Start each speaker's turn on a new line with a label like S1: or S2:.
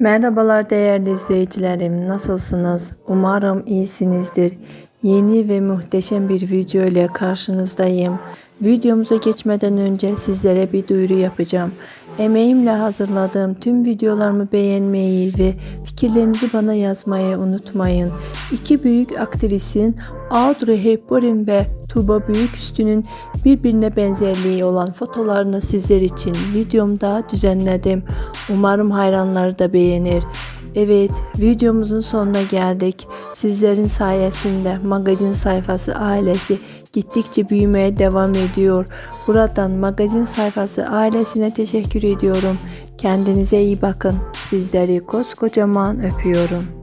S1: Merhabalar değerli izleyicilerim. Nasılsınız? Umarım iyisinizdir. Yeni ve muhteşem bir video ile karşınızdayım. Videomuza geçmeden önce sizlere bir duyuru yapacağım. Emeğimle hazırladığım tüm videolarımı beğenmeyi ve fikirlerinizi bana yazmayı unutmayın. İki büyük aktrisin Audrey Hepburn ve Tuba Büyüküstü'nün birbirine benzerliği olan fotolarını sizler için videomda düzenledim. Umarım hayranları da beğenir. Evet, videomuzun sonuna geldik. Sizlerin sayesinde magazin sayfası ailesi gittikçe büyümeye devam ediyor. Buradan magazin sayfası ailesine teşekkür ediyorum. Kendinize iyi bakın. Sizleri koskocaman öpüyorum.